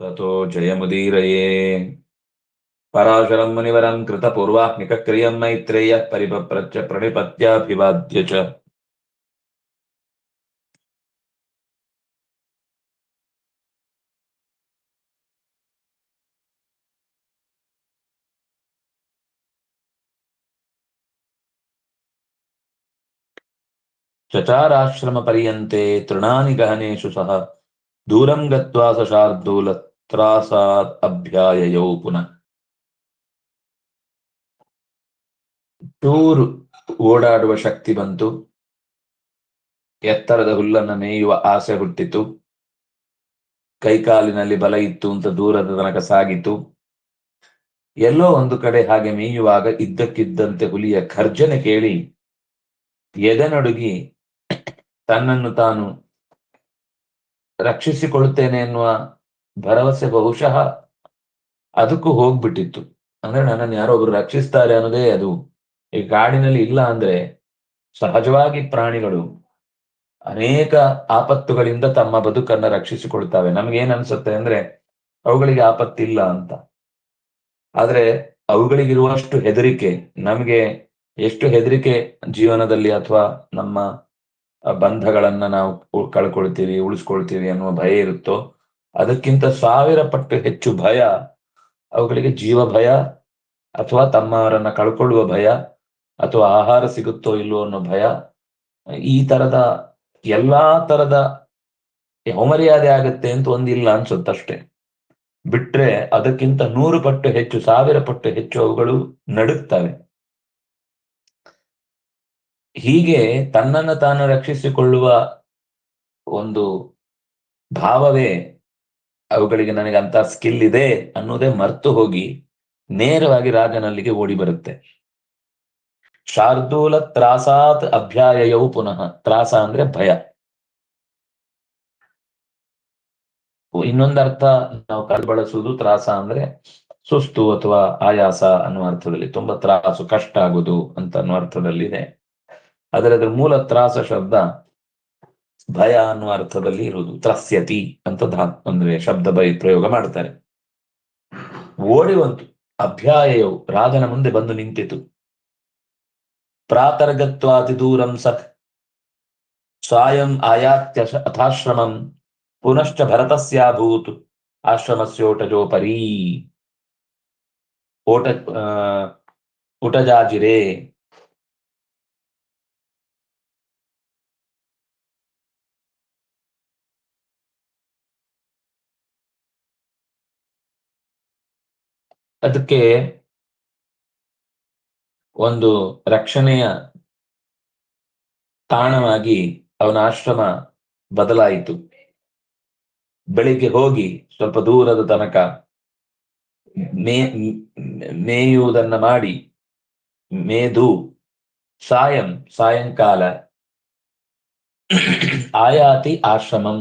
ततो जयमुदीरये। पराशरं मुनिवरं कृतपूर्वाह्निकक्रियं मैत्रेयः परिपप्रच्च प्रणिपत्याभिवाद्य च। चचाराश्रमपर्यन्ते तृणानि गहनेषु सह। ದೂರಂ ಗತ್ವಾ ಸಶಾರ್ದೂಲ ತ್ರಾಸಾತ್ ಅಭ್ಯಾಯಯೌ ಪುನಃ. ಟೂರ್ ಓಡಾಡುವ ಶಕ್ತಿ ಬಂತು. ಎತ್ತರದ ಹುಲ್ಲನ್ನು ಮೇಯುವ ಆಸೆ ಹುಟ್ಟಿತು. ಕೈಕಾಲಿನಲ್ಲಿ ಬಲ ಇತ್ತು ಅಂತ ದೂರದ ತನಕ ಸಾಗಿತು. ಎಲ್ಲೋ ಒಂದು ಕಡೆ ಹಾಗೆ ಮೇಯುವಾಗ ಇದ್ದಕ್ಕಿದ್ದಂತೆ ಹುಲಿಯ ಖರ್ಜನೆ ಕೇಳಿ ಎದೆನಡುಗಿ ತನ್ನನ್ನು ತಾನು ರಕ್ಷಿಸಿಕೊಳ್ಳುತ್ತೇನೆ ಎನ್ನುವ ಭರವಸೆ ಬಹುಶಃ ಅದಕ್ಕೂ ಹೋಗ್ಬಿಟ್ಟಿತ್ತು. ಅಂದ್ರೆ ನನ್ನನ್ನು ಯಾರೋ ಒಬ್ರು ರಕ್ಷಿಸ್ತಾರೆ ಅನ್ನೋದೇ ಅದು. ಈ ಕಾಡಿನಲ್ಲಿ ಇಲ್ಲ ಅಂದ್ರೆ ಸಹಜವಾಗಿ ಪ್ರಾಣಿಗಳು ಅನೇಕ ಆಪತ್ತುಗಳಿಂದ ತಮ್ಮ ಬದುಕನ್ನ ರಕ್ಷಿಸಿಕೊಳ್ತವೆ. ನಮ್ಗೇನ್ ಅನ್ಸುತ್ತೆ ಅಂದ್ರೆ ಅವುಗಳಿಗೆ ಆಪತ್ತಿಲ್ಲ ಅಂತ. ಆದ್ರೆ ಅವುಗಳಿಗಿರುವಷ್ಟು ಹೆದರಿಕೆ ನಮಗೆ ಎಷ್ಟು ಹೆದರಿಕೆ ಜೀವನದಲ್ಲಿ ಅಥವಾ ನಮ್ಮ ಬಂಧಗಳನ್ನ ನಾವು ಕಳ್ಕೊಳ್ತೀವಿ, ಉಳಿಸ್ಕೊಳ್ತೀವಿ ಅನ್ನುವ ಭಯ ಇರುತ್ತೋ, ಅದಕ್ಕಿಂತ ಸಾವಿರ ಪಟ್ಟು ಹೆಚ್ಚು ಭಯ ಅವುಗಳಿಗೆ ಜೀವ ಭಯ ಅಥವಾ ತಮ್ಮವರನ್ನ ಕಳ್ಕೊಳ್ಳುವ ಭಯ ಅಥವಾ ಆಹಾರ ಸಿಗುತ್ತೋ ಇಲ್ಲೋ ಅನ್ನೋ ಭಯ, ಈ ತರದ ಎಲ್ಲಾ ತರದ ಅವಮರ್ಯಾದೆ ಆಗತ್ತೆ ಅಂತ ಒಂದಿಲ್ಲ ಅನ್ಸುತ್ತಷ್ಟೇ ಬಿಟ್ರೆ ಅದಕ್ಕಿಂತ ನೂರು ಪಟ್ಟು ಹೆಚ್ಚು, ಸಾವಿರ ಪಟ್ಟು ಹೆಚ್ಚು ಅವುಗಳು ನಡುಗ್ತವೆ. ಹೀಗೆ ತನ್ನನ್ನು ತಾನು ರಕ್ಷಿಸಿಕೊಳ್ಳುವ ಒಂದು ಭಾವವೇ ಅವುಗಳಿಗೆ ನನಗೆ ಅಂತ ಸ್ಕಿಲ್ ಇದೆ ಅನ್ನೋದೇ ಮರ್ತು ಹೋಗಿ ನೇರವಾಗಿ ರಾಜನಲ್ಲಿಗೆ ಓಡಿ ಬರುತ್ತೆ. ಶಾರ್ದೂಲ ತ್ರಾಸಾತ್ ಅಭ್ಯಾಯವು ಪುನಃ. ತ್ರಾಸ ಅಂದ್ರೆ ಭಯ. ಇನ್ನೊಂದರ್ಥ ನಾವು ಕಲ್ ಬಳಸುವುದು ತ್ರಾಸ ಅಂದ್ರೆ ಸುಸ್ತು ಅಥವಾ ಆಯಾಸ ಅನ್ನುವ ಅರ್ಥದಲ್ಲಿ, ತುಂಬಾ ತ್ರಾಸು, ಕಷ್ಟ ಆಗುದು ಅಂತ ಅನ್ನುವ ಅರ್ಥದಲ್ಲಿದೆ. ಆದರೆ ಅದರ ಮೂಲ ತ್ರಾಸ ಶಬ್ದ ಭಯ ಅನ್ನುವ ಅರ್ಥದಲ್ಲಿ ಇರುವುದು. ತ್ರಸ್ಯತಿ ಅಂತ ಅಂದ್ರೆ ಶಬ್ದ ಬೈ ಪ್ರಯೋಗ ಮಾಡ್ತಾರೆ. ಓಡಿವಂತು ಅಭ್ಯಾಯವು ರಾಜನ ಮುಂದೆ ಬಂದು ನಿಂತಿತು. ಪ್ರಾತರ್ಗತ್ವಾತಿ ದೂರಂ ಸಖ್ ಸ್ವಯಂ ಆಯಾತ್ಯ ಅಥಾಶ್ರಮಂ ಪುನಶ್ಚ ಭರತಸ್ಯಾಭೂತ್. ಆಶ್ರಮಸ್ಯೋಟಜೋಪರಿ. ಓಟ ಉಟಜಾಜಿರೆ. ಅದಕ್ಕೆ ಒಂದು ರಕ್ಷಣೆಯ ತಾಣವಾಗಿ ಅವನ ಆಶ್ರಮ ಬದಲಾಯಿತು. ಬೆಳಿಗ್ಗೆ ಹೋಗಿ ಸ್ವಲ್ಪ ದೂರದ ತನಕ ಮೇ, ಮೇಯುವುದನ್ನ ಮಾಡಿ ಮೇದು ಸಾಯಂ, ಸಾಯಂಕಾಲ ಆಯಾತಿ ಆಶ್ರಮಂ.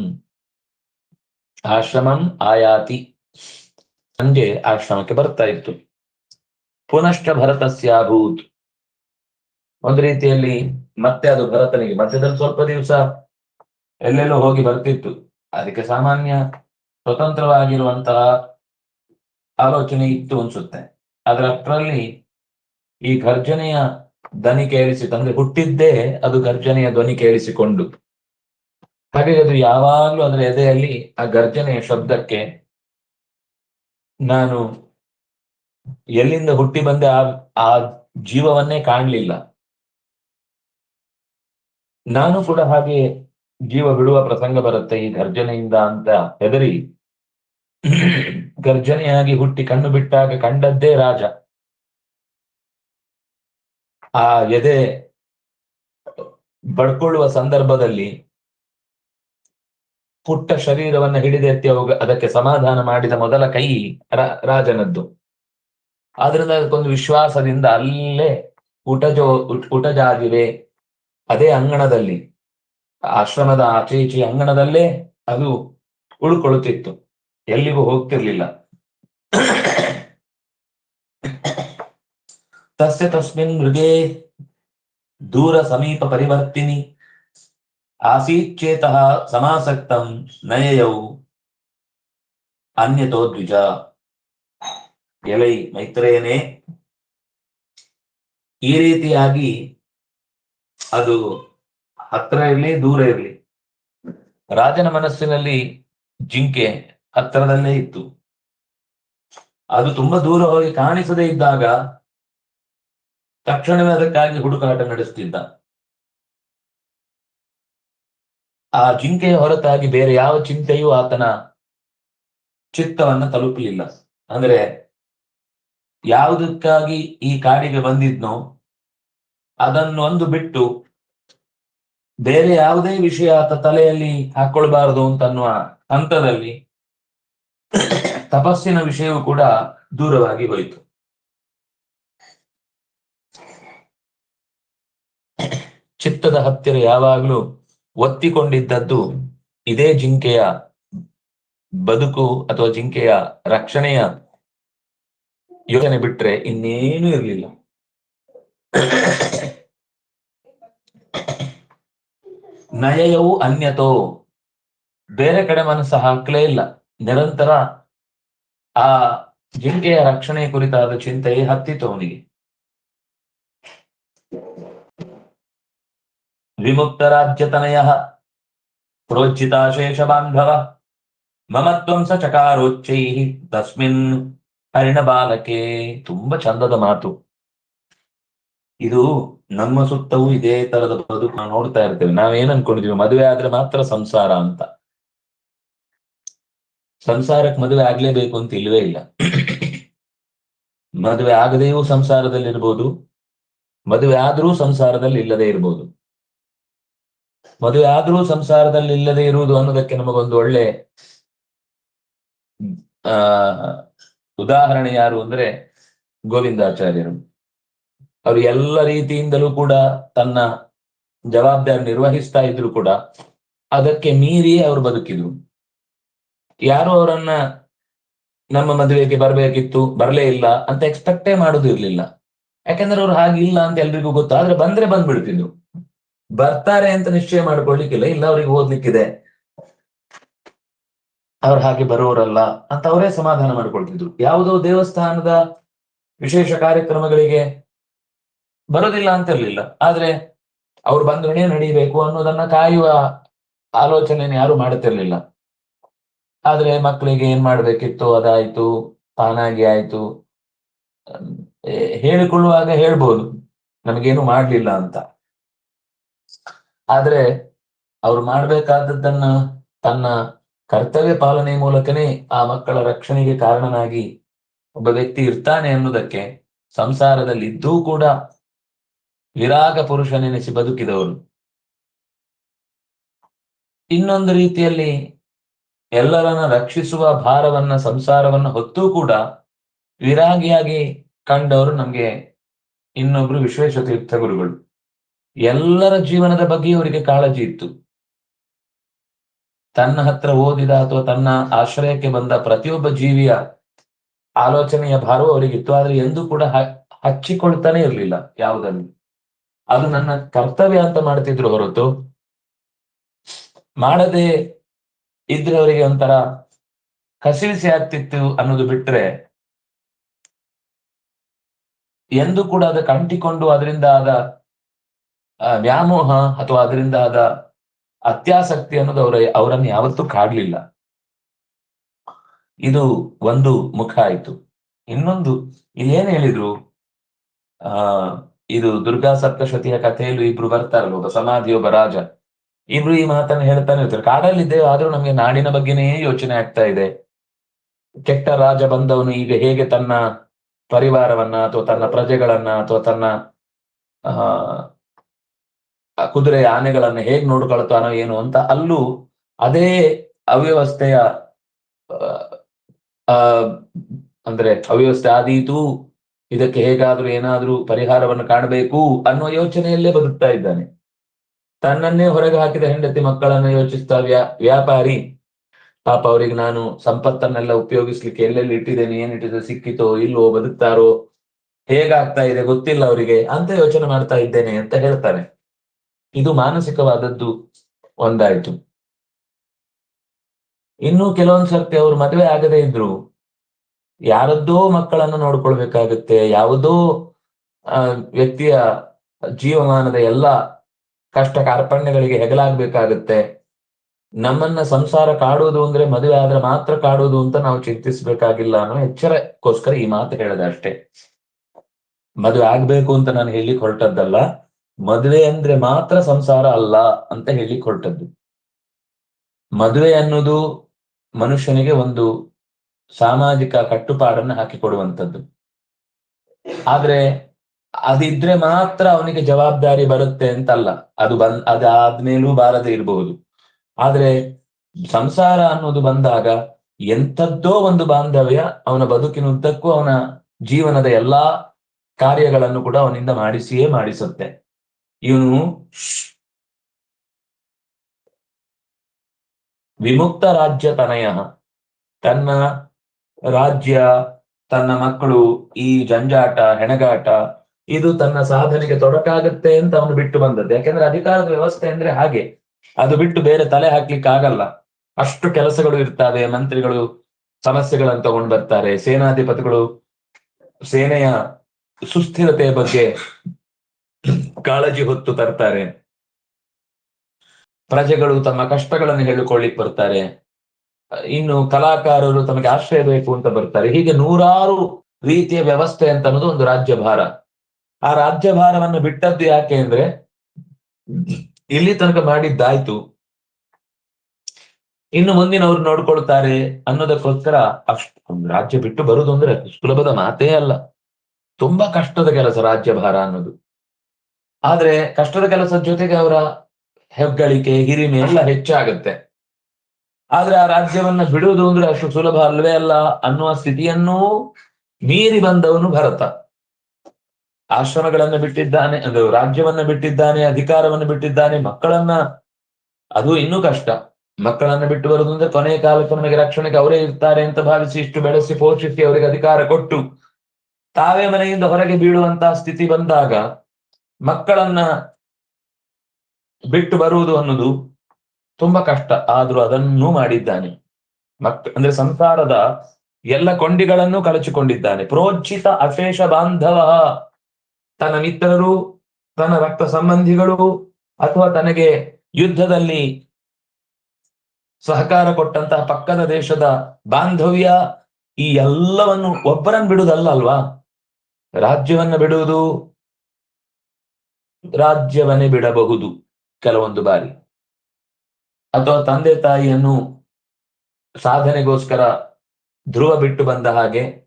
ಆಶ್ರಮಂ ಆಯಾತಿ ಸಂಜೆ ಆಶ್ರಮಕ್ಕೆ ಬರ್ತಾ ಇತ್ತು. ಪುನಶ್ಚ ಭರತಸ್ಯಾಭೂತ್ ಒಂದು ರೀತಿಯಲ್ಲಿ ಮತ್ತೆ ಅದು ಭರತನಿಗೆ, ಮಧ್ಯದಲ್ಲಿ ಸ್ವಲ್ಪ ದಿವಸ ಎಲ್ಲೆಲ್ಲೋ ಹೋಗಿ ಬರ್ತಿತ್ತು. ಅದಕ್ಕೆ ಸಾಮಾನ್ಯ ಸ್ವತಂತ್ರವಾಗಿರುವಂತಹ ಆಲೋಚನೆ ಇತ್ತು ಅನ್ಸುತ್ತೆ. ಆದ್ರೆ ಅಷ್ಟರಲ್ಲಿ ಈ ಗರ್ಜನೆಯ ಧ್ವನಿ ಕೇಳಿಸಿ ಅಂದ್ರೆ ಹುಟ್ಟಿದ್ದೇ ಅದು ಗರ್ಜನೆಯ ಧ್ವನಿ ಕೇಳಿಸಿಕೊಂಡು. ಹಾಗೆ ಅದು ಯಾವಾಗ್ಲೂ ಅದರ ಎದೆಯಲ್ಲಿ ಆ ಗರ್ಜನೆಯ ಶಬ್ದಕ್ಕೆ ನಾನು ಎಲ್ಲಿಂದ ಹುಟ್ಟಿ ಬಂದೆ ಆ ಆ ಜೀವವನ್ನೇ ಕಾಣಲಿಲ್ಲ. ನಾನು ಕೂಡ ಹಾಗೆ ಜೀವ ಬಿಡುವ ಪ್ರಸಂಗ ಬರುತ್ತೆ, ಈ ಗರ್ಜನೆಯಿಂದ ಅಂತ ಹೆದರಿ, ಗರ್ಜನೆಯಾಗಿ ಹುಟ್ಟಿ ಕಣ್ಣು ಬಿಟ್ಟಾಗ ಕಂಡದ್ದೇ ರಾಜ. ಆ ಎದೆ ಬಡ್ಕೊಳ್ಳುವ ಸಂದರ್ಭದಲ್ಲಿ ಪುಟ್ಟ ಶರೀರವನ್ನು ಹಿಡಿದೆತ್ತಿ ಅವು ಅದಕ್ಕೆ ಸಮಾಧಾನ ಮಾಡಿದ ಮೊದಲ ಕೈ ರಾಜನದ್ದು. ಆದ್ರಿಂದ ಅದಕ್ಕೊಂದು ವಿಶ್ವಾಸದಿಂದ ಅಲ್ಲೇ ಊಟಜೋ ಊಟಜಾಗಿವೆ ಅದೇ ಅಂಗಣದಲ್ಲಿ. ಆಶ್ರಮದ ಆಚೆ ಈಚೆ ಅಂಗಣದಲ್ಲೇ ಅದು ಉಳ್ಕೊಳ್ಳುತ್ತಿತ್ತು. ಎಲ್ಲಿಗೂ ಹೋಗ್ತಿರ್ಲಿಲ್ಲ. ತಸ್ಯ ತಸ್ಮಿನ್ ಮೃಗೇ ದೂರ ಸಮೀಪ ಪರಿವರ್ತಿನಿ. ಆಸೀಚ್ಚೇತಃ ಸಮಾಸಕ್ತಂ ನಯಯೌ ಅನ್ಯತೋ ದ್ವಿಜ ಎಳೈ ಮೈತ್ರೇಯನೇ ಈ ರೀತಿಯಾಗಿ ಅದು ಹತ್ರ ಇರಲಿ, ದೂರ ಇರಲಿ. ರಾಜನ ಮನಸ್ಸಿನಲ್ಲಿ ಜಿಂಕೆ ಹತ್ತಿರದಲ್ಲೇ ಇತ್ತು. ಅದು ತುಂಬಾ ದೂರ ಹೋಗಿ ಕಾಣಿಸದೇ ಇದ್ದಾಗ ತಕ್ಷಣವೇ ಅದಕ್ಕಾಗಿ ಹುಡುಕಾಟ ನಡೆಸುತ್ತಿದ್ದ ಆ ಜಿಂಕೆಯ ಹೊರತಾಗಿ ಬೇರೆ ಯಾವ ಚಿಂತೆಯೂ ಆತನ ಚಿತ್ತವನ್ನ ತಲುಪಲಿಲ್ಲ. ಅಂದ್ರೆ ಯಾವುದಕ್ಕಾಗಿ ಈ ಕಾಡಿಗೆ ಬಂದಿದ್ನೋ ಅದನ್ನು ಒಂದು ಬಿಟ್ಟು ಬೇರೆ ಯಾವುದೇ ವಿಷಯ ಆತ ತಲೆಯಲ್ಲಿ ಹಾಕೊಳ್ಬಾರದು ಅಂತ ಅನ್ನುವ ಹಂತದಲ್ಲಿ ತಪಸ್ಸಿನ ವಿಷಯವೂ ಕೂಡ ದೂರವಾಗಿ ಹೋಯಿತು. ಚಿತ್ತದ ಹತ್ತಿರ ಯಾವಾಗಲೂ ಒತ್ತಿಕೊಂಡಿದ್ದದ್ದು ಇದೇ ಜಿಂಕೆಯ ಬದುಕು ಅಥವಾ ಜಿಂಕೆಯ ರಕ್ಷಣೆಯ ಯೋಜನೆ ಬಿಟ್ರೆ ಇನ್ನೇನು ಇರಲಿಲ್ಲ. ನಯವು ಅನ್ಯತೋ, ಬೇರೆ ಕಡೆ ಮನಸ್ಸು ಹಾಕ್ಲೇ ಇಲ್ಲ. ನಿರಂತರ ಆ ಜಿಂಕೆಯ ರಕ್ಷಣೆ ಕುರಿತಾದ ಚಿಂತೆಯೇ ಹತ್ತಿತ್ತು ಅವನಿಗೆ. ವಿಮುಕ್ತ ರಾಜ್ಯತನಯ ಪ್ರೋಜ್ಜಿತಾಶೇಷ ಬಾಂಧವ ಮಮತ್ವಂಸ ಚಕಾರೋಚ್ಚೈ ತಸ್ಮಿನ್ ಹರಿಣ ಬಾಲಕೆ ತುಂಬಾ ಚಂದದ ಮಾತು। ಇದು ನಮ್ಮ ಸುತ್ತವೂ ಇದೇ ತರದ ಬದುಕು ನಾವು ನೋಡ್ತಾ ಇರ್ತೇವೆ. ನಾವೇನ್ ಅನ್ಕೊಂಡಿದೀವಿ ಮದುವೆ ಆದ್ರೆ ಮಾತ್ರ ಸಂಸಾರ ಅಂತ. ಸಂಸಾರಕ್ಕೆ ಮದುವೆ ಆಗ್ಲೇಬೇಕು ಅಂತ ಇಲ್ವೇ ಇಲ್ಲ. ಮದುವೆ ಆಗದೆಯೂ ಸಂಸಾರದಲ್ಲಿ ಇರ್ಬೋದು ಮದುವೆ ಆದ್ರೂ ಸಂಸಾರದಲ್ಲಿ ಇಲ್ಲದೆ ಇರ್ಬೋದು. ಮದುವೆ ಆದ್ರೂ ಸಂಸಾರದಲ್ಲಿ ಇಲ್ಲದೆ ಇರುವುದು ಅನ್ನೋದಕ್ಕೆ ನಮಗೊಂದು ಒಳ್ಳೆ ಆ, ಉದಾಹರಣೆ ಯಾರು ಅಂದ್ರೆ ಗೋವಿಂದಾಚಾರ್ಯರು. ಅವರು ಎಲ್ಲ ರೀತಿಯಿಂದಲೂ ಕೂಡ ತನ್ನ ಜವಾಬ್ದಾರಿ ನಿರ್ವಹಿಸ್ತಾ ಇದ್ರು ಕೂಡ ಅದಕ್ಕೆ ಮೀರಿಯೇ ಅವರು ಬದುಕಿದ್ರು. ಯಾರು ಅವರನ್ನ ನಮ್ಮ ಮದುವೆಗೆ ಬರಬೇಕಿತ್ತು, ಬರಲೇ ಇಲ್ಲ ಅಂತ ಎಕ್ಸ್ಪೆಕ್ಟೇ ಮಾಡೋದು ಇರ್ಲಿಲ್ಲ. ಯಾಕಂದ್ರೆ ಅವ್ರು ಹಾಗಿಲ್ಲ ಅಂತ ಎಲ್ರಿಗೂ ಗೊತ್ತು, ಆದ್ರೆ ಬಂದ್ರೆ ಬಂದ್ಬಿಡ್ತಿದ್ರು. ಬರ್ತಾರೆ ಅಂತ ನಿಶ್ಚಯ ಮಾಡ್ಕೊಳ್ಲಿಕ್ಕಿಲ್ಲ ಇಲ್ಲ ಅವ್ರಿಗೆ ಓದ್ಲಿಕ್ಕಿದೆ. ಅವ್ರು ಹಾಗೆ ಬರೋರಲ್ಲ ಅಂತ ಅವರೇ ಸಮಾಧಾನ ಮಾಡ್ಕೊಳ್ತಿದ್ರು. ಯಾವುದೋ ದೇವಸ್ಥಾನದ ವಿಶೇಷ ಕಾರ್ಯಕ್ರಮಗಳಿಗೆ ಬರೋದಿಲ್ಲ ಅಂತ ಇರ್ಲಿಲ್ಲ. ಆದ್ರೆ ಅವ್ರು ಬಂದ್ರೆ ನಡೀಬೇಕು ಅನ್ನೋದನ್ನ ಕಾಯುವ ಆಲೋಚನೆ ಯಾರು ಮಾಡುತ್ತಿರ್ಲಿಲ್ಲ. ಆದ್ರೆ ಮಕ್ಕಳಿಗೆ ಏನ್ ಮಾಡ್ಬೇಕಿತ್ತು, ಅದಾಯ್ತು, ಪಾನಾಗಿ ಆಯ್ತು. ಹೇಳಿಕೊಳ್ಳುವಾಗ ಹೇಳ್ಬೋದು, ನಮಗೇನು ಮಾಡ್ಲಿಲ್ಲ ಅಂತ. ಆದ್ರೆ ಅವ್ರು ಮಾಡ್ಬೇಕಾದದ್ದನ್ನ ತನ್ನ ಕರ್ತವ್ಯ ಪಾಲನೆ ಮೂಲಕನೇ ಆ ಮಕ್ಕಳ ರಕ್ಷಣೆಗೆ ಕಾರಣನಾಗಿ ಒಬ್ಬ ವ್ಯಕ್ತಿ ಇರ್ತಾನೆ ಅನ್ನೋದಕ್ಕೆ ಸಂಸಾರದಲ್ಲಿ ಇದ್ದೂ ಕೂಡ ವಿರಾಗ ಪುರುಷನೆನಿಸಿ ಬದುಕಿದವರು ಇನ್ನೊಂದು ರೀತಿಯಲ್ಲಿ ಎಲ್ಲರನ್ನ ರಕ್ಷಿಸುವ ಭಾರವನ್ನ, ಸಂಸಾರವನ್ನ ಹೊತ್ತೂ ಕೂಡ ವಿರಾಗಿಯಾಗಿ ಕಂಡವರು ನಮ್ಗೆ ಇನ್ನೊಬ್ರು ವಿಶ್ವೇಶ ತೀರ್ಥ ಗುರುಗಳು. ಎಲ್ಲರ ಜೀವನದ ಬಗ್ಗೆ ಅವರಿಗೆ ಕಾಳಜಿ ಇತ್ತು. ತನ್ನ ಹತ್ರ ಓದಿದ ಅಥವಾ ತನ್ನ ಆಶ್ರಯಕ್ಕೆ ಬಂದ ಪ್ರತಿಯೊಬ್ಬ ಜೀವಿಯ ಆಲೋಚನೆಯ ಭಾರವು ಅವರಿಗಿತ್ತು. ಆದ್ರೆ ಎಂದೂ ಕೂಡ ಹಚ್ಚಿಕೊಳ್ತಾನೆ ಇರಲಿಲ್ಲ ಯಾವುದನ್ನು. ಅದು ನನ್ನ ಕರ್ತವ್ಯ ಅಂತ ಮಾಡ್ತಿದ್ರು ಹೊರತು ಮಾಡದೆ ಇದ್ರೆ ಅವರಿಗೆ ಒಂಥರ ಕಸಿವಿಸಿ ಆಗ್ತಿತ್ತು ಅನ್ನೋದು ಬಿಟ್ರೆ ಎಂದು ಕೂಡ ಅದಕ್ಕೆ ಅಂಟಿಕೊಂಡು ಅದರಿಂದ ಆದ ವ್ಯಾಮೋಹ ಅಥವಾ ಅದರಿಂದ ಆದ ಅತ್ಯಾಸಕ್ತಿ ಅನ್ನೋದು ಅವರ, ಅವರನ್ನು ಯಾವತ್ತೂ ಕಾಡ್ಲಿಲ್ಲ. ಇದು ಒಂದು ಮುಖ ಆಯ್ತು. ಇನ್ನೊಂದು ಇಲ್ಲಿ ಏನ್ ಹೇಳಿದ್ರು? ಆ, ಇದು ದುರ್ಗಾ ಸಪ್ತಶತಿಯ ಕಥೆಯಲ್ಲೂ ಇಬ್ರು ಬರ್ತಾರಲ್ಲ ಒಬ್ಬ ಸಮಾಧಿ, ಒಬ್ಬ ರಾಜ. ಇಬ್ರು ಈ ಮಾತನ್ನು ಹೇಳ್ತಾನೆ ಇರ್ತಾರೆ. ಕಾಡಲ್ಲಿದ್ದೇವೆ ಆದ್ರೂ ನಮ್ಗೆ ನಾಡಿನ ಬಗ್ಗೆನೇ ಯೋಚನೆ ಆಗ್ತಾ ಇದೆ. ಕೆಟ್ಟ ರಾಜ ಬಂದವನು ಈಗ ಹೇಗೆ ತನ್ನ ಪರಿವಾರವನ್ನ, ಅಥವಾ ತನ್ನ ಪ್ರಜೆಗಳನ್ನ, ಅಥವಾ ತನ್ನ, ಆ ಕುದುರೆ ಆನೆಗಳನ್ನ ಹೇಗ್ ನೋಡ್ಕೊಳ್ತಾನೋ ಏನು ಅಂತ ಅಲ್ಲೂ ಅದೇ ಅವ್ಯವಸ್ಥೆಯ ಅಂದ್ರೆ ಅವ್ಯವಸ್ಥೆ ಆದೀತು, ಇದಕ್ಕೆ ಹೇಗಾದ್ರೂ ಏನಾದ್ರೂ ಪರಿಹಾರವನ್ನು ಕಾಣಬೇಕು ಅನ್ನೋ ಯೋಚನೆಯಲ್ಲೇ ಬದುಕ್ತಾ ಇದ್ದಾನೆ. ತನ್ನನ್ನೇ ಹೊರಗೆ ಹಾಕಿದ ಹೆಂಡತಿ ಮಕ್ಕಳನ್ನ ಯೋಚಿಸ್ತಾ ವ್ಯಾ, ವ್ಯಾಪಾರಿ. ಪಾಪ ಅವ್ರಿಗೆ ನಾನು ಸಂಪತ್ತನ್ನೆಲ್ಲ ಉಪಯೋಗಿಸ್ಲಿಕ್ಕೆ ಎಲ್ಲೆಲ್ಲಿ ಇಟ್ಟಿದ್ದೇನೆ, ಏನ್ ಇಟ್ಟಿದ್ದೆ, ಸಿಕ್ಕಿತೋ, ಇಲ್ವೋ, ಬದುಕ್ತಾರೋ, ಹೇಗಾಗ್ತಾ ಇದೆ ಗೊತ್ತಿಲ್ಲ ಅವರಿಗೆ ಅಂತ ಯೋಚನೆ ಮಾಡ್ತಾ ಇದ್ದೇನೆ ಅಂತ ಹೇಳ್ತಾನೆ. ಇದು ಮಾನಸಿಕವಾದದ್ದು ಒಂದಾಯ್ತು. ಇನ್ನು ಕೆಲವೊಂದ್ಸರ್ತಿ ಅವ್ರು ಮದುವೆ ಆಗದೇ ಇದ್ರು, ಯಾರದ್ದೋ ಮಕ್ಕಳನ್ನು ನೋಡ್ಕೊಳ್ಬೇಕಾಗತ್ತೆ, ಯಾವುದೋ ವ್ಯಕ್ತಿಯ ಜೀವಮಾನದ ಎಲ್ಲ ಕಷ್ಟ ಕಾರ್ಪಣ್ಯಗಳಿಗೆ ಹೆಗಲಾಗ್ಬೇಕಾಗತ್ತೆ. ನಮ್ಮನ್ನ ಸಂಸಾರ ಕಾಡುವುದು ಅಂದ್ರೆ ಮದುವೆ ಆದ್ರೆ ಮಾತ್ರ ಕಾಡುವುದು ಅಂತ ನಾವು ಚಿಂತಿಸ್ಬೇಕಾಗಿಲ್ಲ ಅನ್ನೋ ಎಚ್ಚರಕ್ಕೋಸ್ಕರ ಈ ಮಾತು ಹೇಳಿದೆ ಅಷ್ಟೇ. ಮದುವೆ ಆಗ್ಬೇಕು ಅಂತ ನಾನು ಹೇಳಿಕ್ ಹೊರಟದ್ದಲ್ಲ ಮದುವೆ ಅಂದ್ರೆ ಮಾತ್ರ ಸಂಸಾರ ಅಲ್ಲ ಅಂತ ಹೇಳಿ ಹೊರಟದ್ದು ಮದುವೆ ಅನ್ನೋದು ಮನುಷ್ಯನಿಗೆ ಒಂದು ಸಾಮಾಜಿಕ ಕಟ್ಟುಪಾಡನ್ನ ಹಾಕಿಕೊಡುವಂಥದ್ದು. ಆದ್ರೆ ಅದಿದ್ರೆ ಮಾತ್ರ ಅವನಿಗೆ ಜವಾಬ್ದಾರಿ ಬರುತ್ತೆ ಅಂತಲ್ಲ. ಅದು ಬಂದ್ ಅದಾದ್ಮೇಲೂ ಬಾರದೆ ಇರಬಹುದು. ಆದ್ರೆ ಸಂಸಾರ ಅನ್ನೋದು ಬಂದಾಗ ಎಂಥದ್ದೋ ಒಂದು ಬಾಂಧವ್ಯ ಅವನ ಬದುಕಿನುದ್ದಕ್ಕೂ ಅವನ ಜೀವನದ ಎಲ್ಲಾ ಕಾರ್ಯಗಳನ್ನು ಕೂಡ ಅವನಿಂದ ಮಾಡಿಸಿಯೇ ಮಾಡಿಸುತ್ತೆ. ಇವನು ವಿಮುಕ್ತ ರಾಜ್ಯ ತನಯ. ತನ್ನ ರಾಜ್ಯ, ತನ್ನ ಮಕ್ಕಳು, ಈ ಜಂಜಾಟ, ಹೆಣಗಾಟ, ಇದು ತನ್ನ ಸಾಧನೆಗೆ ತೊಡಕಾಗುತ್ತೆ ಅಂತ ಅವನು ಬಿಟ್ಟು ಬಂದದ್ದು. ಯಾಕೆಂದ್ರೆ ಅಧಿಕಾರದ ವ್ಯವಸ್ಥೆ ಅಂದ್ರೆ ಹಾಗೆ. ಅದು ಬಿಟ್ಟು ಬೇರೆ ತಲೆ ಹಾಕ್ಲಿಕ್ಕೆ ಆಗಲ್ಲ ಅಷ್ಟು ಕೆಲಸಗಳು ಇರ್ತವೆ, ಮಂತ್ರಿಗಳು ಸಮಸ್ಯೆಗಳನ್ನು ತಗೊಂಡ್ ಬರ್ತಾರೆ. ಸೇನಾಧಿಪತಿಗಳು ಸೇನೆಯ ಸುಸ್ಥಿರತೆಯ ಬಗ್ಗೆ ಕಾಳಜಿ ಹೊತ್ತು ತರ್ತಾರೆ. ಪ್ರಜೆಗಳು ತಮ್ಮ ಕಷ್ಟಗಳನ್ನು ಹೇಳಿಕೊಳ್ಳಿಕ್ ಬರ್ತಾರೆ. ಇನ್ನು ಕಲಾಕಾರರು ತಮಗೆ ಆಶ್ರಯ ಬೇಕು ಅಂತ ಬರ್ತಾರೆ. ಹೀಗೆ ನೂರಾರು ರೀತಿಯ ವ್ಯವಸ್ಥೆ ಅಂತ ಅನ್ನೋದು ಒಂದು ರಾಜ್ಯಭಾರ. ಆ ರಾಜ್ಯಭಾರವನ್ನು ಬಿಟ್ಟದ್ದು ಯಾಕೆ ಅಂದ್ರೆ ಇಲ್ಲಿ ತನಕ ಮಾಡಿದ್ದಾಯ್ತು. ಇನ್ನು ಮುಂದಿನವ್ರು ನೋಡ್ಕೊಳ್ತಾರೆ ಅನ್ನೋದಕ್ಕೋಸ್ಕರ ಅಷ್ಟು ರಾಜ್ಯ ಬಿಟ್ಟು ಬರುದು ಅಂದ್ರೆ ಸುಲಭದ ಮಾತೇ ಅಲ್ಲ. ತುಂಬಾ ಕಷ್ಟದ ಕೆಲಸ ರಾಜ್ಯಭಾರ ಅನ್ನೋದು. ಆದ್ರೆ ಕಷ್ಟದ ಕೆಲಸದ ಜೊತೆಗೆ ಅವರ ಹೆಗ್ಗಳಿಕೆ, ಹಿರಿಮೆ ಎಲ್ಲ ಹೆಚ್ಚಾಗುತ್ತೆ. ಆದ್ರೆ ಆ ರಾಜ್ಯವನ್ನ ಬಿಡುವುದು ಅಂದ್ರೆ ಅಷ್ಟು ಸುಲಭ ಅಲ್ವೇ ಅಲ್ಲ ಅನ್ನುವ ಸ್ಥಿತಿಯನ್ನೂ ಮೀರಿ ಬಂದವನು ಭರತ. ಆಶ್ರಮಗಳನ್ನು ಬಿಟ್ಟಿದ್ದಾನೆ, ಅದು ರಾಜ್ಯವನ್ನ ಬಿಟ್ಟಿದ್ದಾನೆ, ಅಧಿಕಾರವನ್ನು ಬಿಟ್ಟಿದ್ದಾನೆ, ಮಕ್ಕಳನ್ನ ಅದು ಇನ್ನೂ ಕಷ್ಟ. ಮಕ್ಕಳನ್ನ ಬಿಟ್ಟು ಬರುದು ಅಂದ್ರೆ ಕೊನೆಯ ಕಾಲಕ್ಕೆ ನಮಗೆ ರಕ್ಷಣೆಗೆ ಅವರೇ ಇರ್ತಾರೆ ಅಂತ ಭಾವಿಸಿ ಇಷ್ಟು ಬೆಳೆಸಿ ಪೋಷಿಸಿ ಅವರಿಗೆ ಅಧಿಕಾರ ಕೊಟ್ಟು ತಾವೇ ಮನೆಯಿಂದ ಹೊರಗೆ ಬೀಳುವಂತಹ ಸ್ಥಿತಿ ಬಂದಾಗ ಮಕ್ಕಳನ್ನ ಬಿಟ್ಟು ಬರುವುದು ಅನ್ನೋದು ತುಂಬಾ ಕಷ್ಟ. ಆದ್ರೂ ಅದನ್ನೂ ಮಾಡಿದ್ದಾನೆ. ಮಕ್, ಅಂದ್ರೆ ಸಂಸಾರದ ಎಲ್ಲ ಕೊಂಡಿಗಳನ್ನು ಕಳಚಿಕೊಂಡಿದ್ದಾನೆ ಪ್ರೋಜ್ಜಿತ ಅಶೇಷ ಬಾಂಧವ. ತನ್ನ ಮಿತ್ರರು, ತನ್ನ ರಕ್ತ ಸಂಬಂಧಿಗಳು ಅಥವಾ ತನಗೆ ಯುದ್ಧದಲ್ಲಿ ಸಹಕಾರ ಕೊಟ್ಟಂತಹ ಪಕ್ಕದ ದೇಶದ ಬಾಂಧವ್ಯ ಈ ಎಲ್ಲವನ್ನು ಒಬ್ಬರನ್ನು ಬಿಡುವುದಲ್ಲ ಅಲ್ವಾ? ರಾಜ್ಯವನ್ನ ಬಿಡುವುದು ರಾಜ್ಯವನ್ನೇ ಬಿಡಬಹುದು ಕೆಲವೊಂದು ಬಾರಿ. ಅಥವಾ ತಂದೆ ತಾಯಿಯನ್ನು ಸಾಧನೆಗೋಸ್ಕರ ಧ್ರುವ ಬಿಟ್ಟು ಬಂದ ಹಾಗೆ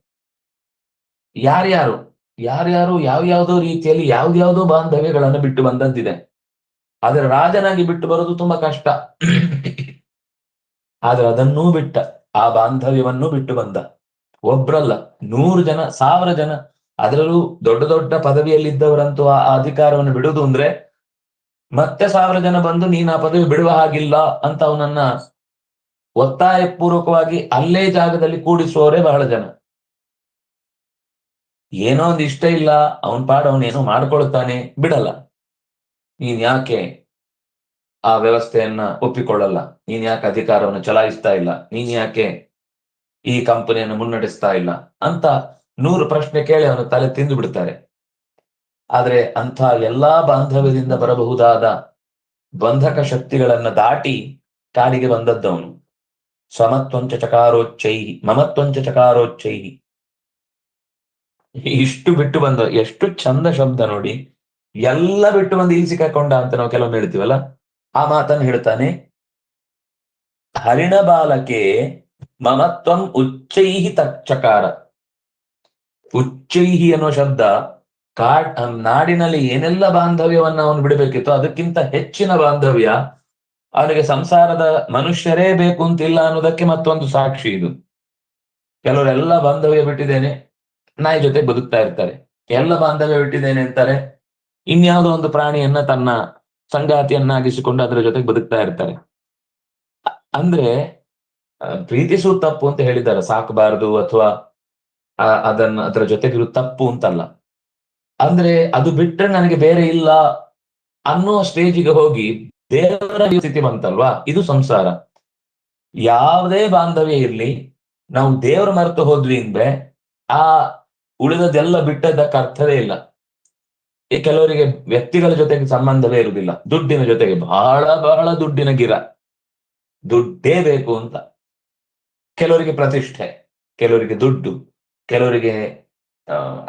ಯಾರ್ಯಾರು ಯಾರ್ಯಾರು ಯಾವ್ಯಾವುದೋ ರೀತಿಯಲ್ಲಿ ಯಾವ್ದ್ಯಾವುದೋ ಬಾಂಧವ್ಯಗಳನ್ನು ಬಿಟ್ಟು ಬಂದಂತಿದೆ. ಆದರೆ ರಾಜನಾಗಿ ಬಿಟ್ಟು ಬರೋದು ತುಂಬಾ ಕಷ್ಟ. ಆದ್ರೆ ಅದನ್ನೂ ಬಿಟ್ಟ, ಆ ಬಾಂಧವ್ಯವನ್ನೂ ಬಿಟ್ಟು ಬಂದ. ಒಬ್ರಲ್ಲ, ನೂರು ಜನ, ಸಾವಿರ ಜನ ಅದರಲ್ಲೂ ದೊಡ್ಡ ದೊಡ್ಡ ಪದವಿಯಲ್ಲಿದ್ದವರಂತೂ ಆ ಅಧಿಕಾರವನ್ನು ಬಿಡುವುದು ಅಂದ್ರೆ ಮತ್ತೆ ಸಾವಿರ ಜನ ಬಂದು ನೀನ್ ಆ ಪದವಿ ಬಿಡುವ ಹಾಗಿಲ್ಲ ಅಂತ ಅವನನ್ನ ಒತ್ತಾಯ ಪೂರ್ವಕವಾಗಿ ಅಲ್ಲೇ ಜಾಗದಲ್ಲಿ ಕೂಡಿಸುವವರೇ ಬಹಳ ಜನ. ಏನೋ ಒಂದು ಇಷ್ಟ ಇಲ್ಲ, ಅವನ್ ಪಾಡ ಅವನೇನೋ ಮಾಡ್ಕೊಳ್ತಾನೆ, ಬಿಡಲ್ಲ. ನೀನ್ ಯಾಕೆ ಆ ವ್ಯವಸ್ಥೆಯನ್ನ ಒಪ್ಪಿಕೊಳ್ಳಲ್ಲ? ನೀನ್ ಯಾಕೆ ಅಧಿಕಾರವನ್ನು ಚಲಾಯಿಸ್ತಾ ಇಲ್ಲ? ನೀನ್ ಯಾಕೆ ಈ ಕಂಪನಿಯನ್ನು ಮುನ್ನಡೆಸ್ತಾ ಇಲ್ಲ? ಅಂತ ನೂರು ಪ್ರಶ್ನೆ ಕೇಳಿ ಅವರ ತಲೆ ತಿಂದು ಬಿಡ್ತಾರೆ. ಆದ್ರೆ ಅಂಥ ಎಲ್ಲಾ ಬಾಂಧವ್ಯದಿಂದ ಬರಬಹುದಾದ ಬಂಧಕ ಶಕ್ತಿಗಳನ್ನ ದಾಟಿ ಕಾಲಿಗೆ ಬಂದದ್ದವನು. ಸಮತ್ವಂಚ ಚಕಾರೋಚ್ಚೈ ಮಮತ್ವಂಚ ಚಕಾರೋಚ್ಚೈ ಇಷ್ಟು ಬಿಟ್ಟು ಬಂದ, ಎಷ್ಟು ಚಂದ ಶಬ್ದ ನೋಡಿ. ಎಲ್ಲ ಬಿಟ್ಟು ಬಂದು ಸಿಕ್ಕಾಕೊಂಡ ಅಂತ ನಾವು ಕೆಲವೊಮ್ಮೆ ಹೇಳ್ತೀವಲ್ಲ, ಆ ಮಾತನ್ನು ಹೇಳ್ತಾನೆ. ಹರಿಣ ಬಾಲಕೆ ಮಮತ್ವಂ ಉಚ್ಚೈಹಿ ತಚ್ಚಕಾರ. ಉಚ್ಚೈಹಿ ಅನ್ನೋ ಶಬ್ದ ಕಾಡ್ ನಾಡಿನಲ್ಲಿ ಏನೆಲ್ಲ ಬಾಂಧವ್ಯವನ್ನ ಅವನು ಬಿಡಬೇಕಿತ್ತು ಅದಕ್ಕಿಂತ ಹೆಚ್ಚಿನ ಬಾಂಧವ್ಯ ಅವನಿಗೆ ಸಂಸಾರದ ಮನುಷ್ಯರೇ ಬೇಕು ಅಂತಿಲ್ಲ ಅನ್ನೋದಕ್ಕೆ ಮತ್ತೊಂದು ಸಾಕ್ಷಿ ಇದು. ಕೆಲವರೆಲ್ಲ ಬಾಂಧವ್ಯ ಬಿಟ್ಟಿದ್ದೇನೆ, ನಾಯಿ ಜೊತೆ ಬದುಕ್ತಾ ಇರ್ತಾರೆ. ಎಲ್ಲ ಬಾಂಧವ್ಯ ಬಿಟ್ಟಿದ್ದೇನೆ ಅಂತಾರೆ. ಇನ್ಯಾವುದೋ ಒಂದು ಪ್ರಾಣಿಯನ್ನ ತನ್ನ ಸಂಗಾತಿಯನ್ನಾಗಿಸಿಕೊಂಡು ಅದರ ಜೊತೆಗೆ ಬದುಕ್ತಾ ಇರ್ತಾರೆ. ಅಂದ್ರೆ ಪ್ರೀತಿಸು ತಪ್ಪು ಅಂತ ಹೇಳಿದ್ದಾರೆ. ಸಾಕಬಾರದು ಅಥವಾ ಅದನ್ನ ಅದರ ಜೊತೆಗಿರು ತಪ್ಪು ಅಂತಲ್ಲ. ಅಂದ್ರೆ ಅದು ಬಿಟ್ರೆ ನನಗೆ ಬೇರೆ ಇಲ್ಲ ಅನ್ನೋ ಸ್ಟೇಜಿಗೆ ಹೋಗಿ ದೇವರ ಸ್ಥಿತಿ ಬಂತಲ್ವಾ? ಇದು ಸಂಸಾರ. ಯಾವುದೇ ಬಾಂಧವ್ಯ ಇರ್ಲಿ, ನಾವು ದೇವರ ಮರೆತು ಹೋದ್ವಿ ಅಂದ್ರೆ ಆ ಉಳಿದದೆಲ್ಲ ಬಿಟ್ಟದಕ್ಕೆ ಅರ್ಥವೇ ಇಲ್ಲ. ಕೆಲವರಿಗೆ ವ್ಯಕ್ತಿಗಳ ಜೊತೆಗೆ ಸಂಬಂಧವೇ ಇರುವುದಿಲ್ಲ. ದುಡ್ಡಿನ ಜೊತೆಗೆ ಬಹಳ ಬಹಳ ದುಡ್ಡಿನ ಗಿರ. ದುಡ್ಡೇ ಬೇಕು ಅಂತ. ಕೆಲವರಿಗೆ ಪ್ರತಿಷ್ಠೆ, ಕೆಲವರಿಗೆ ದುಡ್ಡು. ಕೆಲವರಿಗೆ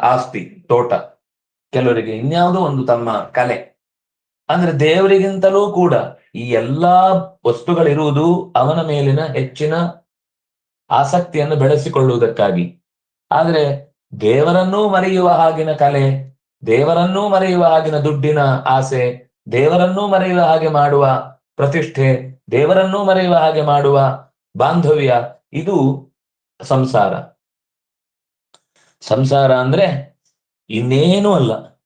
ಆಸ್ತಿ, ತೋಟ, ಕೆಲವರಿಗೆ ಇನ್ಯಾವುದೋ ಒಂದು ತಮ್ಮ ಕಲೆ. ಅಂದ್ರೆ ದೇವರಿಗಿಂತಲೂ ಕೂಡ ಈ ಎಲ್ಲಾ ವಸ್ತುಗಳಿರುವುದು ಅವನ ಮೇಲಿನ ಹೆಚ್ಚಿನ ಆಸಕ್ತಿಯನ್ನು ಬೆಳೆಸಿಕೊಳ್ಳುವುದಕ್ಕಾಗಿ. ಆದ್ರೆ ದೇವರನ್ನೂ ಮರೆಯುವ ಹಾಗಿನ ಕಲೆ, ದೇವರನ್ನೂ ಮರೆಯುವ ಹಾಗಿನ ದುಡ್ಡಿನ ಆಸೆ, ದೇವರನ್ನೂ ಮರೆಯುವ ಹಾಗೆ ಮಾಡುವ ಪ್ರತಿಷ್ಠೆ, ದೇವರನ್ನೂ ಮರೆಯುವ ಹಾಗೆ ಮಾಡುವ ಬಾಂಧವ್ಯ, ಇದು ಸಂಸಾರ. ಸಂಸಾರ ಅಂದ್ರೆ ಇನ್ನೇನು ಅಲ್ಲ.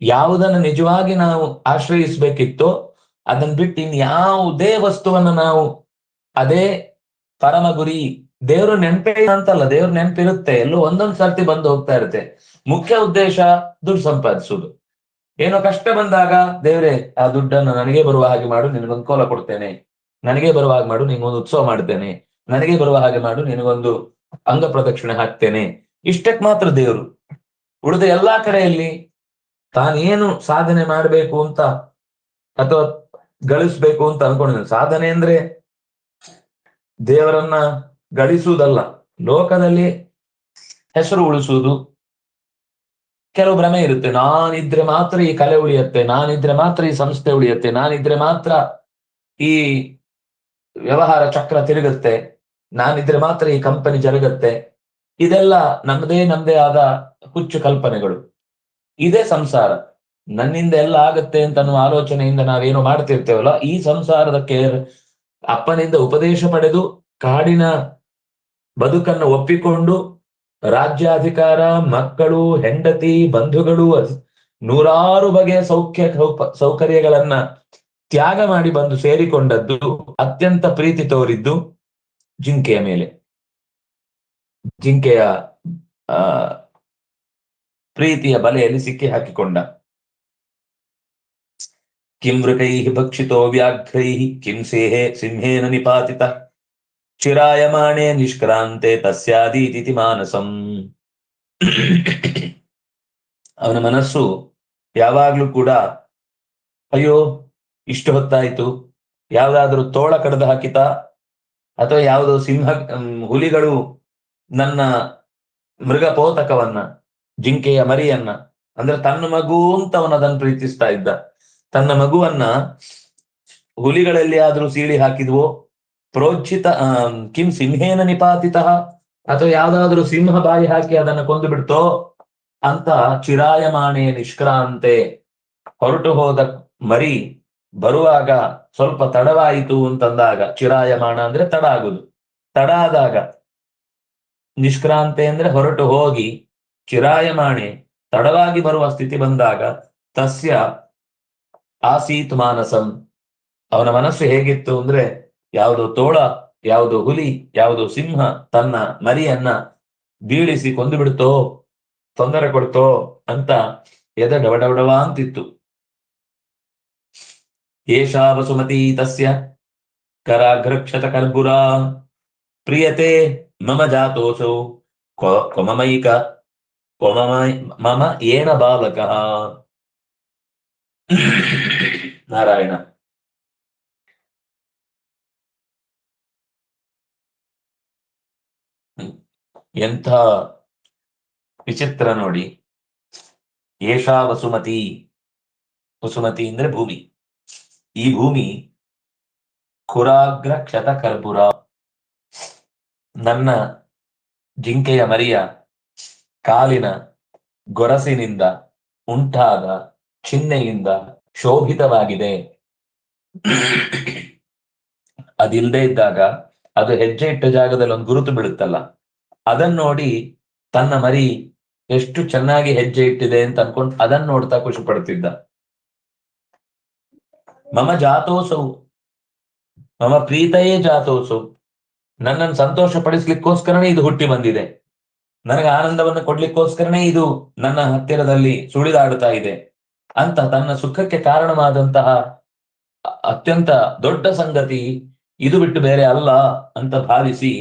ಯಾವುದನ್ನು ನಿಜವಾಗಿ ನಾವು ಆಶ್ರಯಿಸ್ಬೇಕಿತ್ತೋ ಅದನ್ನ ಬಿಟ್ಟು ಇನ್ಯಾವುದೇ ವಸ್ತುವನ್ನು ನಾವು ಅದೇ ಪರಮ ಗುರಿ ದೇವ್ರು ನೆನಪೇ ಅಂತಲ್ಲ ದೇವ್ರ ನೆನಪಿರುತ್ತೆ, ಎಲ್ಲೋ ಒಂದೊಂದ್ ಸರ್ತಿ ಬಂದು ಹೋಗ್ತಾ ಇರುತ್ತೆ. ಮುಖ್ಯ ಉದ್ದೇಶ ದುಡ್ಡು ಸಂಪಾದಿಸುದು ಏನೋ ಕಷ್ಟ ಬಂದಾಗ, ದೇವ್ರೆ, ಆ ದುಡ್ಡನ್ನು ನನಗೆ ಬರುವ ಹಾಗೆ ಮಾಡು, ನಿನಗೊಂದು ಕೋಲ ಕೊಡ್ತೇನೆ. ನನಗೆ ಬರುವ ಹಾಗೆ ಮಾಡು, ನಿನಗೊಂದು ಉತ್ಸವ ಮಾಡ್ತೇನೆ. ನನಗೆ ಬರುವ ಹಾಗೆ ಮಾಡು, ನಿನಗೊಂದು ಅಂಗ ಪ್ರದಕ್ಷಿಣೆ ಹಾಕ್ತೇನೆ. ಇಷ್ಟಕ್ಕೆ ಮಾತ್ರ ದೇವರು. ಉಳಿದ ಎಲ್ಲಾ ಕಡೆಯಲ್ಲಿ ತಾನೇನು ಸಾಧನೆ ಮಾಡಬೇಕು ಅಂತ ಅಥವಾ ಗಳಿಸ್ಬೇಕು ಅಂತ ಅನ್ಕೊಂಡಿದ್ದಾನೆ. ಸಾಧನೆ ಅಂದ್ರೆ ದೇವರನ್ನ ಗಳಿಸುವುದಲ್ಲ, ಲೋಕದಲ್ಲಿ ಹೆಸರು ಉಳಿಸುವುದು. ಕೆಲವು ಭ್ರಮೆ ಇರುತ್ತೆ. ನಾನಿದ್ರೆ ಮಾತ್ರ ಈ ಕಲೆ ಉಳಿಯತ್ತೆ, ನಾನಿದ್ರೆ ಮಾತ್ರ ಈ ಸಂಸ್ಥೆ ಉಳಿಯತ್ತೆ, ನಾನಿದ್ರೆ ಮಾತ್ರ ಈ ವ್ಯವಹಾರ ಚಕ್ರ ತಿರುಗುತ್ತೆ, ನಾನಿದ್ರೆ ಮಾತ್ರ ಈ ಕಂಪನಿ ಜರುಗತ್ತೆ. ಇದೆಲ್ಲ ನಮ್ಮದೇ ನಮ್ದೇ ಆದ ಹುಚ್ಚು ಕಲ್ಪನೆಗಳು. ಇದೇ ಸಂಸಾರ. ನನ್ನಿಂದ ಎಲ್ಲ ಆಗತ್ತೆ ಅಂತ ಅನ್ನುವ ಆಲೋಚನೆಯಿಂದ ನಾವೇನು ಮಾಡ್ತಿರ್ತೇವಲ್ಲ, ಈ ಸಂಸಾರದ ಕೇರ್ ಅಪ್ಪನಿಂದ ಉಪದೇಶ ಪಡೆದು ಕಾಡಿನ ಬದುಕನ್ನು ಒಪ್ಪಿಕೊಂಡು ರಾಜ್ಯಾಧಿಕಾರ, ಮಕ್ಕಳು, ಹೆಂಡತಿ, ಬಂಧುಗಳು ನೂರಾರು ಬಗೆಯ ಸೌಖ್ಯ ಸೌಕರ್ಯಗಳನ್ನ ತ್ಯಾಗ ಮಾಡಿ ಬಂದು ಸೇರಿಕೊಂಡದ್ದು ಅತ್ಯಂತ ಪ್ರೀತಿ ತೋರಿದ್ದು ಜಿಂಕೆಯ ಮೇಲೆ. ಜಿಂಕೆಯ, ಆ, ಪ್ರೀತಿಯ ಬಲೆಯಲ್ಲಿ ಸಿಕ್ಕಿ ಹಾಕಿಕೊಂಡ. ಕಿಂ ಭಕ್ಷಿತೋ ವ್ಯಾಘ್ರೈ, ಕಿಂ ಸೇಹೆ ಸಿಂಹೇನ ನಿಪಾತಿತ. ಚಿರಾಯಮಾಣೆ ನಿಷ್ಕ್ರಾಂತೆ ತಸ್ಯಾದೀತಿ ಮಾನಸಂ. ಅವನ ಮನಸ್ಸು ಯಾವಾಗ್ಲೂ ಕೂಡ, ಅಯ್ಯೋ, ಇಷ್ಟು ಹೊತ್ತಾಯ್ತು. ಯಾವ್ದಾದ್ರೂ ತೋಳ ಕಡ್ದು ಹಾಕಿತ? ಅಥವಾ ಯಾವುದೋ ಸಿಂಹ ಹುಲಿಗಳು ನನ್ನ ಮೃಗ ಪೋತಕವನ್ನ ಜಿಂಕೆಯ ಮರಿಯನ್ನ, ಅಂದ್ರೆ ತನ್ನ ಮಗು ಅಂತ ಅವನ ಅದನ್ನು ಪ್ರೀತಿಸ್ತಾ ಇದ್ದ. ತನ್ನ ಮಗುವನ್ನ ಹುಲಿಗಳಲ್ಲಿ ಆದ್ರೂ ಸೀಳಿ ಹಾಕಿದ್ವೋ ಪ್ರೋಚಿತ ಕಿಂ ಸಿಂಹೇನ ನಿಪಾತಿತ, ಅಥವಾ ಯಾವ್ದಾದ್ರೂ ಸಿಂಹ ಬಾಯಿ ಹಾಕಿ ಅದನ್ನ ಕೊಂದು ಬಿಡ್ತೋ, ಅಂತ ಚಿರಾಯಮಾಣೆ ನಿಷ್ಕ್ರಾಂತೆ ಹೊರಟು ಹೋದ ಮರಿ ಬರುವಾಗ ಸ್ವಲ್ಪ ತಡವಾಯಿತು ಅಂತಂದಾಗ, ಚಿರಾಯಮಾಣ ಅಂದ್ರೆ ತಡ ಆಗುದು. ತಡ ಆದಾಗ ನಿಷ್ಕ್ರಾಂತೆ ಅಂದ್ರೆ ಹೊರಟು ಹೋಗಿ ಚಿರಾಯಮಾಣೆ ತಡವಾಗಿ ಬರುವ ಸ್ಥಿತಿ ಬಂದಾಗ ತಸ್ಯ ಆಸೀತ್ ಮಾನಸಂ. ಅವನ ಮನಸ್ಸು ಹೇಗಿತ್ತು ಅಂದ್ರೆ ಯಾವುದೋ ತೋಳ, ಯಾವುದೋ ಹುಲಿ, ಯಾವುದೋ ಸಿಂಹ ತನ್ನ ಮರಿಯನ್ನ ಬೀಳಿಸಿ ಕೊಂದು ಬಿಡ್ತೋ, ತೊಂದರೆ ಕೊಡ್ತೋ ಅಂತ ಎದೆ ಡವಡವಡವ ಅಂತಿತ್ತು. ಏಷಾ ವಸುಮತಿ ತಸ್ಯ ಕರಾಘ್ರಕ್ಷತ ಕರ್ಬುರ ಪ್ರಿಯತೆ ಮಮ ಜಾತೋಸೌ ಕ್ವಮಮೈಕ ಕ್ವಮಮ ಮಮ ಏನ ಬಾಲಕ ನಾರಾಯಣ ಎಂಥ ವಿಚಿತ್ರ ನೋಡಿ. ಏಷಾ ವಸುಮತಿ ವಸುಮತಿ ಅಂದ್ರೆ ಭೂಮಿ. ಈ ಭೂಮಿ ಖುರಾಗ್ರ ಕ್ಷತ ಕರ್ಬುರ ನನ್ನ ಜಿಂಕೆಯ ಮರಿಯ ಕಾಲಿನ ಗೊರಸಿನಿಂದ ಉಂಟಾದ ಚಿಹ್ನೆಯಿಂದ ಶೋಭಿತವಾಗಿದೆ. ಅದಿಲ್ಲದೆ ಇದ್ದಾಗ ಅದು ಹೆಜ್ಜೆ ಇಟ್ಟ ಜಾಗದಲ್ಲಿ ಒಂದು ಗುರುತು ಬೀಳುತ್ತಲ್ಲ. ಅದನ್ನ ನೋಡಿ ತನ್ನ ಮರಿ ಎಷ್ಟು ಚೆನ್ನಾಗಿ ಹೆಜ್ಜೆ ಇಟ್ಟಿದೆ ಅಂತ ಅನ್ಕೊಂಡು ಅದನ್ನ ನೋಡ್ತಾ ಖುಷಿ ಪಡ್ತಿದ್ದ. ಮಮ ಜಾತೋಸವು ಮಮ ಪ್ರೀತೆಯೇ ಜಾತೋಸು. ನನ್ನನ್ನು ಸಂತೋಷ ಪಡಿಸ್ಲಿಕ್ಕೋಸ್ಕರನೇ ಇದು ಹುಟ್ಟಿ ಬಂದಿದೆ. ನನಗೆ ಆನಂದವನ್ನು ಕೊಡ್ಲಿಕ್ಕೋಸ್ಕರನೇ ಇದು ನನ್ನ ಹತ್ತಿರದಲ್ಲಿ ಸುಳಿದಾಡುತ್ತಾ ಇದೆ. ಅಂತ ತನ್ನ ಸುಖಕ್ಕೆ ಕಾರಣವಾದಂತಹ ಅತ್ಯಂತ ದೊಡ್ಡ ಸಂಗತಿ, ಇದು ಬಿಟ್ಟು ಬೇರೆ ಅಲ್ಲ ಅಂತ ಭಾವಿಸಿ,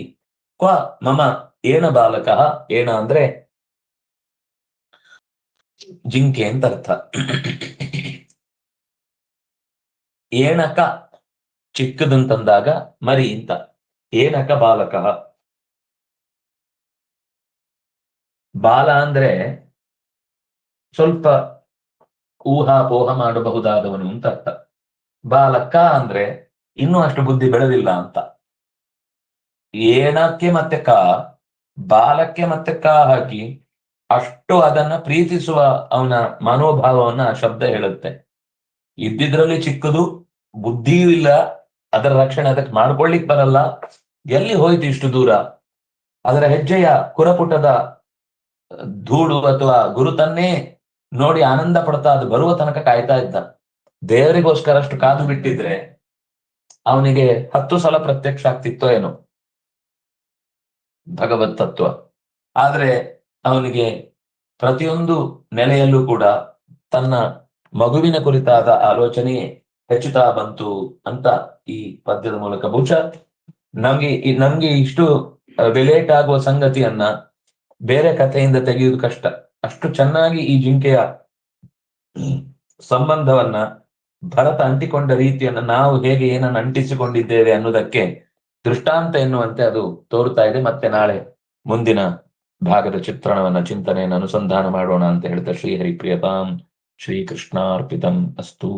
ಕ್ವ ಮಮ ಏನ ಬಾಲಕ, ಏನ ಅಂದ್ರೆ ಜಿಂಕೆ ಅಂತ ಅರ್ಥ. ಏನಕ ಚಿಕ್ಕದಂತಂದಾಗ ಮರಿ ಅಂತ. ಏನಕ ಬಾಲಕ? ಬಾಲ ಅಂದ್ರೆ ಸ್ವಲ್ಪ ಊಹಾಪೋಹ ಮಾಡಬಹುದಾದವನು ಅಂತ ಅರ್ಥ. ಬಾಲಕ ಅಂದ್ರೆ ಇನ್ನೂ ಅಷ್ಟು ಬುದ್ಧಿ ಬೆಳೆದಿಲ್ಲ ಅಂತ. ಏನಕ್ಕೆ ಮತ್ತೆ ಕ? ಬಾಲಕ್ಕೆ ಮತ್ತೆ ಕ ಹಾಕಿ ಅಷ್ಟು ಅದನ್ನ ಪ್ರೀತಿಸುವ ಅವನ ಮನೋಭಾವವನ್ನ ಶಬ್ದ ಹೇಳುತ್ತೆ. ಇದ್ದಿದ್ರಲ್ಲಿ ಚಿಕ್ಕದು, ಬುದ್ಧಿಯೂ ಇಲ್ಲ, ಅದರ ರಕ್ಷಣೆ ಅದಕ್ಕೆ ಮಾಡ್ಕೊಳ್ಳಿಕ್ ಬರಲ್ಲ. ಎಲ್ಲಿ ಹೋಯ್ತು ಇಷ್ಟು ದೂರ? ಅದರ ಹೆಜ್ಜೆಯ ಕುರಪುಟದ ಧೂಳು ಅಥವಾ ಗುರುತನ್ನೇ ನೋಡಿ ಆನಂದ ಪಡ್ತಾ ಅದು ಬರುವ ತನಕ ಕಾಯ್ತಾ ಇದ್ದ. ದೇವರಿಗೋಸ್ಕರ ಅಷ್ಟು ಕಾದು ಬಿಟ್ಟಿದ್ರೆ ಅವನಿಗೆ ಹತ್ತು ಸಲ ಪ್ರತ್ಯಕ್ಷ ಆಗ್ತಿತ್ತೋ ಏನೋ? ಭಗವತ್ ತತ್ವ. ಆದ್ರೆ ಅವನಿಗೆ ಪ್ರತಿಯೊಂದು ನೆಲೆಯಲ್ಲೂ ಕೂಡ ತನ್ನ ಮಗುವಿನ ಕುರಿತಾದ ಆಲೋಚನೆ ಹೆಚ್ಚುತ್ತಾ ಬಂತು ಅಂತ ಈ ಪದ್ಯದ ಮೂಲಕ. ಬಹುಶಃ ನಮ್ಗೆ ನಮ್ಗೆ ಇಷ್ಟು ರಿಲೇಟ್ ಆಗುವ ಸಂಗತಿಯನ್ನ ಬೇರೆ ಕಥೆಯಿಂದ ತೆಗೆಯುವುದು ಕಷ್ಟ. ಅಷ್ಟು ಚೆನ್ನಾಗಿ ಈ ಜಿಂಕೆಯ ಸಂಬಂಧವನ್ನ ಭರತ ಅಂಟಿಕೊಂಡ ರೀತಿಯನ್ನ ನಾವು ಹೇಗೆ ಏನನ್ನು ಅಂಟಿಸಿಕೊಂಡಿದ್ದೇವೆ ಅನ್ನೋದಕ್ಕೆ ದೃಷ್ಟಾಂತ ಎನ್ನುವಂತೆ ಅದು ತೋರುತ್ತಾ ಇದೆ. ಮತ್ತೆ ನಾಳೆ ಮುಂದಿನ ಭಾಗದ ಚಿತ್ರಣವನ್ನ, ಚಿಂತನೆಯನ್ನು ಅನುಸಂಧಾನ ಮಾಡೋಣ ಅಂತ ಹೇಳ್ತಾ ಶ್ರೀ ಹರಿಪ್ರಿಯತಾಂ ಶ್ರೀ ಕೃಷ್ಣಾರ್ಪಿತಂ ಅಸ್ತು.